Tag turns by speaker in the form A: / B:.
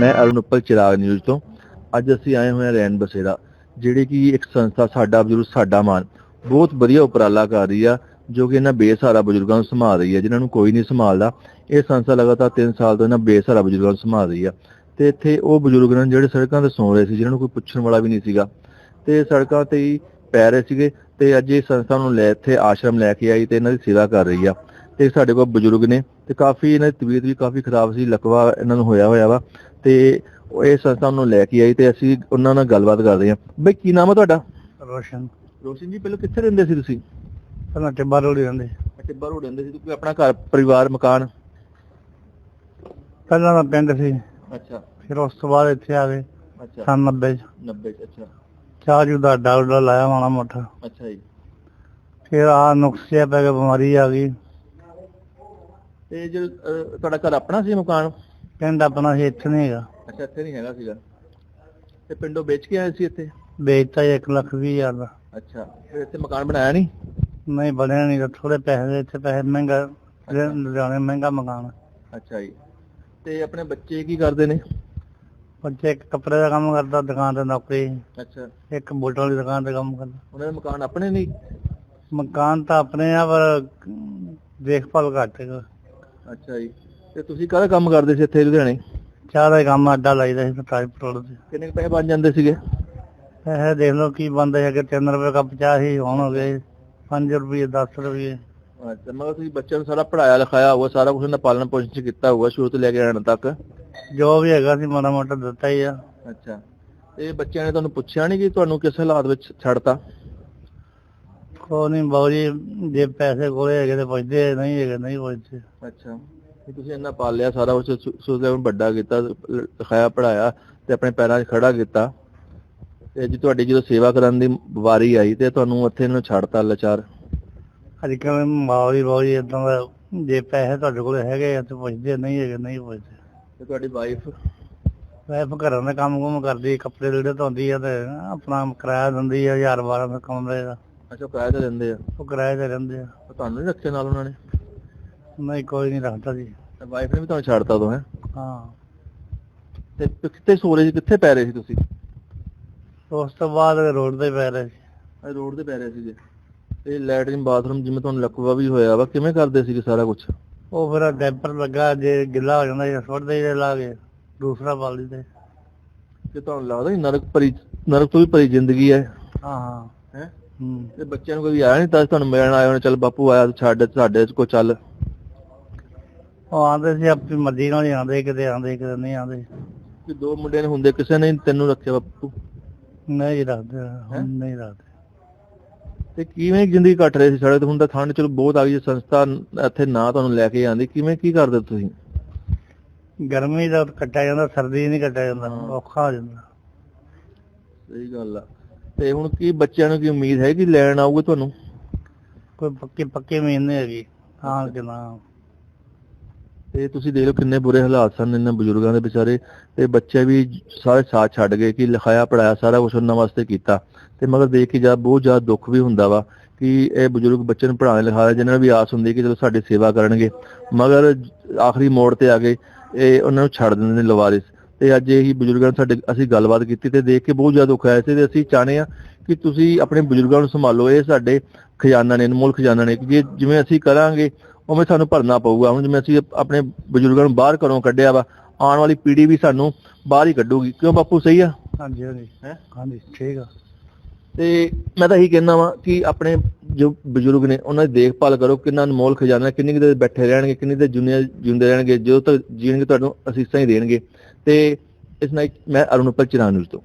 A: ਮੈਂ ਅਰੁਣ ਉੱਪਲ ਚਿਰਾਗ ਨਿਊਜ਼ ਤੋਂ। ਅੱਜ ਅਸੀਂ ਆਏ ਹੋਏ ਹਾਂ ਰੈਨ ਬਸੇਰਾ, ਜਿਹੜੀ ਕਿ ਇੱਕ ਸੰਸਥਾ ਸਾਡਾ ਬਜ਼ੁਰਗ, ਸਾਡਾ ਮਾਨ, ਬਹੁਤ ਵਧੀਆ ਉਪਰਾਲਾ ਕਰ ਰਹੀ ਆ, ਜੋ ਕਿ ਇਹਨਾਂ ਬੇਸਹਾਰਾ ਬਜ਼ੁਰਗਾਂ ਨੂੰ ਸੰਭਾਲ ਰਹੀ ਹੈ ਜਿਨ੍ਹਾਂ ਨੂੰ ਕੋਈ ਨਹੀਂ ਸੰਭਾਲਦਾ। ਇਹ ਸੰਸਥਾ ਲਗਾਤਾਰ 3 ਸਾਲ ਤੋਂ ਇਹਨਾਂ ਬੇਸਹਾਰਾ ਬਜ਼ੁਰਗਾਂ ਨੂੰ ਸੰਭਾਲ ਰਹੀ ਆ। ਤੇ ਇੱਥੇ ਉਹ ਬਜ਼ੁਰਗ ਨੇ ਜਿਹੜੇ ਸੜਕਾਂ ਤੇ ਸੌਂ ਰਹੇ ਸੀ, ਜਿਨ੍ਹਾਂ ਨੂੰ ਕੋਈ ਪੁੱਛਣ ਵਾਲਾ ਵੀ ਨਹੀਂ ਸੀਗਾ। ਤੇ ਸੜਕਾਂ ਤੇ ਹੀ ਪੈ ਰਹੇ ਸੀਗੇ ਤੇ ਅੱਜ ਇਹ ਸੰਸਥਾ ਨੂੰ ਲੈ ਇੱਥੇ ਆਸ਼ਰਮ ਲੈ ਕੇ ਆਈ ਤੇ ਇਹਨਾਂ ਦੀ ਸੇਵਾ ਕਰ ਰਹੀ ਆ। ਤੇ ਸਾਡੇ ਕੋਲ ਬਜ਼ੁਰਗ ਨੇ ਤੇ ਕਾਫੀ ਇਹਨਾਂ ਦੀ ਤਬੀਅਤ ਵੀ ਕਾਫੀ ਖਰਾਬ ਸੀ, ਲਕਵਾ ਇਹਨਾਂ ਨੂੰ ਹੋਇਆ ਹੋਇਆ ਵਾ। ਤੇ ਉਹ ਇਹ ਸੰਸਥਾ ਨੂੰ ਲੈ ਕੇ ਆਈ ਤੇ ਅਸੀਂ ਉਹਨਾਂ ਨਾਲ ਗੱਲਬਾਤ ਕਰਦੇ ਹਾਂ। ਬਈ ਕੀ ਨਾਮ ਹੈ ਤੁਹਾਡਾ?
B: ਰੋਸ਼ਨ।
A: ਰੋਸ਼ਨ ਜੀ ਪਹਿਲਾਂ ਕਿੱਥੇ ਰਹਿੰਦੇ ਸੀ ਤੁਸੀਂ?
B: ਪਹਿਲਾਂ ਟਿੱਬਾ ਰੋੜੀ ਰਹਿੰਦੇ।
A: ਟਿੱਬਾ ਰੋਡ ਰਹਿੰਦੇ ਸੀ ਕੋਈ ਆਪਣਾ ਘਰ ਪਰਿਵਾਰ ਮਕਾਨ?
B: ਪਹਿਲਾਂ ਤਾਂ ਪਿੰਡ ਸੀ।
A: ਅੱਛਾ।
B: ਫਿਰ ਉਸ ਤੋਂ ਬਾਅਦ ਇੱਥੇ ਆ ਗਏ।
A: ਅੱਛਾ।
B: ਸੰਨ 90 ਚ।
A: 90 ਅੱਛਾ।
B: ਚਾਹ ਜੂ ਦਾ ਉੱਡਾ ਲਾਇਆ ਮਾੜਾ ਮੋਟਾ।
A: ਅੱਛਾ ਜੀ।
B: ਫਿਰ ਆ ਨੁਕਸਿਆ ਪੈ ਕੇ ਬਿਮਾਰੀ ਆ ਗਈ।
A: ਤੇ ਜੋ ਤੁਹਾਡਾ ਘਰ ਆਪਣਾ ਸੀ ਮਕਾਨ?
B: ਪਿੰਡ ਆਪਣਾ ਸੀ ਇੱਥੇ ਨਹੀਂ ਹੈਗਾ।
A: ਅੱਛਾ ਇੱਥੇ ਨਹੀਂ ਹੈਗਾ ਸੀਗਾ। ਤੇ ਪਿੰਡੋਂ ਵੇਚ ਕੇ ਆਏ ਸੀ ਇੱਥੇ?
B: ਵੇਚਤਾ 1 ਲੱਖ ਵੀਹ ਹਜ਼ਾਰ ਦਾ।
A: ਅੱਛਾ ਫਿਰ ਇੱਥੇ ਮਕਾਨ ਬਣਾਇਆ ਨਹੀਂ?
B: ਨਹੀਂ ਬਣਿਆ ਨਹੀਂ ਥੋੜੇ ਪੈਸੇ ਦੇ ਇੱਥੇ ਪੈਸੇ ਮਹਿੰਗਾ ਲਿਆਉਣੇ ਮਹਿੰਗਾ ਮਕਾਨ।
A: ਅੱਛਾ ਜੀ। ਤੇ ਆਪਣੇ ਬੱਚੇ ਕੀ ਕਰਦੇ ਨੇ?
B: ਬੱਚੇ ਇੱਕ ਕੱਪੜੇ ਦਾ ਕੰਮ ਕਰਦਾ ਦੁਕਾਨ ਤੇ ਨੌਕਰੀ।
A: ਅੱਛਾ।
B: ਇੱਕ ਬੋਟਲ ਦੀ ਦੁਕਾਨ ਤੇ ਕੰਮ ਕਰਦਾ।
A: ਉਹਨਾਂ ਦੇ ਮਕਾਨ ਆਪਣੇ ਨਹੀਂ?
B: ਮਕਾਨ ਤਾਂ ਆਪਣੇ ਆ ਪਰ ਦੇਖਭਾਲ ਘੱਟ ਹੈ
A: ਅੱਛਾ ਜੀ। ਤੇ ਤੁਸੀਂ ਕਾਹਦਾ ਕੰਮ ਕਰਦੇ ਸੀ ਇੱਥੇ ਲੁਧਿਆਣੇ?
B: ਚਾਹ ਦਾ ਹੀ ਕੰਮ ਅੱਡਾ ਲਾਈਦਾ ਸੀ ਟਾਈਪ ਰੋਡ ਤੇ।
A: ਕਿੰਨੇ ਕੁ ਪੈਸੇ ਬਣ ਜਾਂਦੇ ਸੀਗੇ?
B: ਇਹ ਦੇਖ ਲਓ ਕੀ ਬੰਦੇ ਹੈਗੇ 3 ਰੁਪਏ ਕੱਪ ਚਾਹ ਹੀ ਹੁਣ ਹੋ ਗਏ 5 ਰੁਪਏ 10 ਰੁਪਏ।
A: ਅੱਛਾ ਮਗਰ ਤੁਸੀਂ ਬੱਚਿਆਂ ਨੂੰ ਸਾਰਾ ਪੜਾਇਆ ਲਿਖਾਇਆ ਹੋਊਗਾ ਸਾਰਾ ਕੁਝ ਉਹਨਾਂ ਪਾਲਣ ਪੋਸ਼ਣ ਚ ਕੀਤਾ ਹੋਊਗਾ ਸ਼ੁਰੂ ਤੋਂ ਲੈ ਕੇ ਆਣ ਤੱਕ।
B: ਜੋ ਵੀ ਹੈਗਾ ਸੀ ਮਾੜਾ ਮੋਟਾ ਦਿੱਤਾ ਹੀ ਆ।
A: ਅੱਛਾ ਤੇ ਬੱਚਿਆਂ ਨੇ ਤੁਹਾਨੂੰ ਪੁੱਛਿਆ ਨਹੀਂ ਕਿ ਤੁਹਾਨੂੰ ਕਿਸ ਹਾਲਾਤ ਵਿੱਚ ਛੱਡਤਾ?
B: ਕੋ ਨਹੀਂ ਬਾਊ ਜੀ ਜੇ ਪੈਸੇ ਕੋਲੇ ਹੈਗੇ ਤੇ ਪੁੱਛਦੇ ਨਹੀਂ ਹੈਗੇ ਨਹੀਂ ਪੁੱਛਦੇ।
A: ਅੱਛਾ। ਤੇ ਤੁਸੀਂ ਇੰਨਾ ਪਾਲ ਲਿਆ ਸਾਰਾ ਕੁਝ ਸੋਚਦੇ ਹੁਣ ਵੱਡਾ ਕੀਤਾ ਲਿਖਾਇਆ ਪੜਾਇਆ ਤੇ ਆਪਣੇ ਪੈਰਾਂ 'ਚ ਖੜਾ ਕੀਤਾ। ਤੇ ਜੀ ਤੁਹਾਡੀ ਜਦੋਂ ਸੇਵਾ ਕਰਨ ਦੀ ਵਾਰੀ ਆਈ ਤੇ ਤੁਹਾਨੂੰ ਉੱਥੇ ਇਹਨੂੰ ਛੱਡਤਾ ਲਾਚਾਰ?
B: ਅੱਜ ਕੱਲ ਬਾਊ ਜੀ ਇਦਾਂ ਦਾ ਜੇ ਪੈਸੇ ਤੁਹਾਡੇ ਕੋਲ ਹੈਗੇ ਆ ਤੇ ਪੁੱਛਦੇ ਨਹੀਂ ਹੈਗੇ ਨਹੀਂ ਪੁੱਛਦੇ।
A: ਤੇ ਤੁਹਾਡੀ ਵਾਈਫ
B: ਵੈਸੇ ਘਰਾਂ ਦਾ ਕੰਮ ਕੁਮ ਕਰਦੀ ਕੱਪੜੇ ਲੀੜੇ ਧੋਂਦੀ ਆ ਤੇ ਆਪਣਾ ਕਿਰਾਇਆ ਦਿੰਦੀ ਆ 1000 12 ਦਾ ਕਮਰੇ ਦਾ
A: ਅੱਛਾ ਕਿਰਾਏ ਤੇ ਦਿੰਦੇ ਆ?
B: ਉਹ ਕਿਰਾਏ ਤੇ ਰਹਿੰਦੇ ਆ।
A: ਤੁਹਾਨੂੰ ਨਹੀਂ ਰੱਖਿਆ ਨਾਲ ਉਹਨਾਂ ਨੇ?
B: ਨਹੀਂ ਕੋਈ ਨਹੀਂ ਰੱਖਦਾ ਜੀ।
A: ਤੇ ਵਾਈਫ ਨੇ ਵੀ ਤੁਹਾਨੂੰ ਛੱਡਤਾ ਉਦੋਂ ਹੈ।
B: ਹਾਂ
A: ਤੇ ਕਿੱਥੇ ਸੋ ਰਹੇ ਸੀ ਕਿੱਥੇ ਪੈ ਰਹੇ ਸੀ ਤੁਸੀਂ?
B: ਉਸ ਤੋਂ ਬਾਅਦ ਰੋਡ ਤੇ ਪੈ ਰਹੇ ਸੀ।
A: ਰੋਡ ਤੇ ਪੈ ਰਹੇ ਸੀਗੇ ਤੇ ਲੈਟਰਿਨ ਬਾਥਰੂਮ ਜਿਵੇਂ ਤੁਹਾਨੂੰ ਲਕਵਾ ਵੀ ਹੋਇਆ ਵਾ ਕਿਵੇਂ ਕਰਦੇ ਸੀਗੇ ਸਾਰਾ ਕੁਝ
B: ਉਹ ਫਿਰ ਡੈਂਪਰ ਲੱਗਾ ਜੇ ਗਿੱਲਾ ਹੋ ਜਾਂਦਾ ਜਾਂ ਸੁੱਟ ਦੇਈਦੇ ਲਾ ਕੇ ਦੂਸਰਾ ਬਾਲਦੀ ਤੇ
A: ਕਿ ਤੁਹਾਨੂੰ ਲੱਗਦਾ ਨਹੀਂ ਨਰਕ ਭਰੀ ਨਰਕ ਤੋਂ ਵੀ ਭਰੀ ਜ਼ਿੰਦਗੀ ਹੈ
B: ਹਾਂ ਹਾਂ।
A: ਹੈ?
B: ਹੂੰ।
A: ਤੇ ਬੱਚਿਆਂ ਨੂੰ ਕੋਈ ਆਇਆ ਨਹੀਂ ਤਾਂ ਤੁਹਾਨੂੰ ਮਿਲਣ ਆਏ ਹੋਣੇ ਚੱਲ ਬਾਪੂ ਆਇਆ ਤੂੰ ਛੱਡ ਸਾਡੇ ਕੋ ਚੱਲ।
B: ਉਹ ਆਂਦੇ ਸੀ ਆਪਣੀ ਮਰਜ਼ੀ ਨਾਲ ਹੀ ਆਂਦੇ ਕਿਤੇ ਆਂਦੇ ਕਿਤੇ ਨਹੀਂ ਆਂਦੇ।
A: ਕਿ ਦੋ ਮੁੰਡੇ ਨੇ ਹੁੰਦੇ ਕਿਸੇ ਨੇ ਤੈਨੂੰ ਰੱਖਿਆ ਬਾਪੂ?
B: ਨਹੀਂ ਰੱਖਦੇ ਹੁਣ ਨਹੀਂ ਰੱਖਦੇ।
A: ਤੇ ਕਿਵੇਂ ਜ਼ਿੰਦਗੀ ਕੱਟ ਰਹੇ ਸੀ ਸਾਡੇ ਤੇ ਹੁਣ ਤਾਂ ਠੰਡ ਚਲੋ ਬਹੁਤ ਆ ਗਈ ਹੈ, ਸੰਸਥਾ ਇੱਥੇ ਨਾ ਤੁਹਾਨੂੰ ਲੈ ਕੇ ਆਂਦੀ। ਕਿਵੇਂ ਕੀ ਕਰਦੇ ਤੁਸੀਂ?
B: ਗਰਮੀ ਦਾ ਕੱਟਿਆ ਜਾਂਦਾ ਸਰਦੀ ਨਹੀਂ ਕੱਟਿਆ ਜਾਂਦਾ। ਔਖਾ ਹੋ ਜਾਂਦਾ।
A: ਸਹੀ ਗੱਲ ਆ। ਤੇ ਹੁਣ ਕੀ ਬੱਚਿਆਂ ਨੂੰ ਕੀ ਉਮੀਦ ਹੈ ਕਿ ਲੈਣ ਆਊਗੇ ਤੁਹਾਨੂੰ?
B: ਕੋਈ ਪੱਕੀ ਪੱਕੀ ਨਹੀਂ ਹੈਗੀ। ਹਾਂ ਕਿ ਨਾ।
A: ਤੇ ਤੁਸੀਂ ਦੇਖ ਲਓ ਕਿੰਨੇ ਬੁਰੇ ਹਾਲਾਤ ਸਨ ਇਹਨਾਂ ਬਜ਼ੁਰਗਾਂ ਦੇ ਵਿਚਾਰੇ। ਤੇ ਬੱਚੇ ਵੀ ਸਾਰੇ ਸਾਥ ਛੱਡ ਗਏ ਕਿ ਲਿਖਾਇਆ ਪੜਾਇਆ ਸਾਰਾ ਕੁਝ ਉਹਨਾਂ ਵਾਸਤੇ ਕੀਤਾ। ਤੇ ਮਗਰ ਦੇਖ ਕੇ ਜਾ ਬਹੁਤ ਜ਼ਿਆਦਾ ਦੁੱਖ ਵੀ ਹੁੰਦਾ ਵਾ ਕਿ ਇਹ ਬਜ਼ੁਰਗ ਬੱਚੇ ਨੂੰ ਪੜਾਉਣ ਲਿਖਾਇਆ ਜਿਹਨਾਂ ਨੂੰ ਵੀ ਆਸ ਹੁੰਦੀ ਕਿ ਚਲੋ ਸਾਡੀ ਸੇਵਾ ਕਰਨਗੇ। ਮਗਰ ਆਖਰੀ ਮੋੜ ਤੇ ਆ ਗਏ, ਇਹ ਉਹਨਾਂ ਨੂੰ ਛੱਡ ਦਿੰਦੇ ਨੇ ਲਵਾਰਿਸ। ਤੇ ਅੱਜ ਇਹੀ ਬਜ਼ੁਰਗਾਂ ਨਾਲ ਸਾਡੇ ਅਸੀਂ ਗੱਲਬਾਤ ਕੀਤੀ ਤੇ ਦੇਖ ਕੇ ਬਹੁਤ ਜ਼ਿਆਦਾ ਦੁੱਖ ਆਇਆ ਸੀ ਤੇ ਅਸੀਂ ਚਾਹਨੇ ਆ ਕਿ ਤੁਸੀਂ ਆਪਣੇ ਬਜ਼ੁਰਗਾਂ ਨੂੰ ਸੰਭਾਲੋ। ਇਹ ਸਾਡੇ ਖਜ਼ਾਨਾ ਨੇ, ਅਨਮੋਲ ਖਜ਼ਾਨਾ ਨੇ, ਕਿ ਜਿਵੇਂ ਅਸੀਂ ਕਰਾਂਗੇ ਉਵੇਂ ਸਾਨੂੰ ਭਰਨਾ ਪਊਗਾ। ਹੁਣ ਜਿਵੇਂ ਅਸੀਂ ਆਪਣੇ ਬਜ਼ੁਰਗਾਂ ਨੂੰ ਬਾਹਰ ਘਰੋਂ ਕੱਢਿਆ ਵਾ ਆਉਣ ਵਾਲੀ ਪੀੜ੍ਹੀ ਵੀ ਸਾਨੂੰ ਬਾਹਰ ਹੀ ਕੱਢੂਗੀ। ਕਿਉਂ ਬਾਪੂ ਸਹੀ ਆ?
B: ਹਾਂਜੀ ਹਾਂਜੀ।
A: ਹੈਂ?
B: ਹਾਂਜੀ ਠੀਕ ਆ।
A: ਤੇ ਮੈਂ ਤਾਂ ਇਹੀ ਕਹਿਣਾ ਵਾਂ ਕਿ ਆਪਣੇ ਜੋ ਬਜ਼ੁਰਗ ਨੇ ਉਹਨਾਂ ਦੀ ਦੇਖਭਾਲ ਕਰੋ ਕਿੰਨਾ ਅਨਮੋਲ ਖਜ਼ਾਨਾ ਕਿੰਨੀ ਕੁ ਦੇਰ ਬੈਠੇ ਰਹਿਣਗੇ ਕਿੰਨੀ ਦੇਰ ਦੁਨੀਆ ਜਿਉਂਦੇ ਰਹਿਣਗੇ ਜਦੋਂ ਤੱਕ ਜੀਣਗੇ ਤੁਹਾਨੂੰ ਅਸੀਸਾਂ ਹੀ ਦੇਣਗੇ। ਤੇ ਇਸ ਨਾਲ ਮੈਂ ਅਰੁਣ ਉੱਪਰ ਚਿਰਾਨੂਰ ਤੋਂ।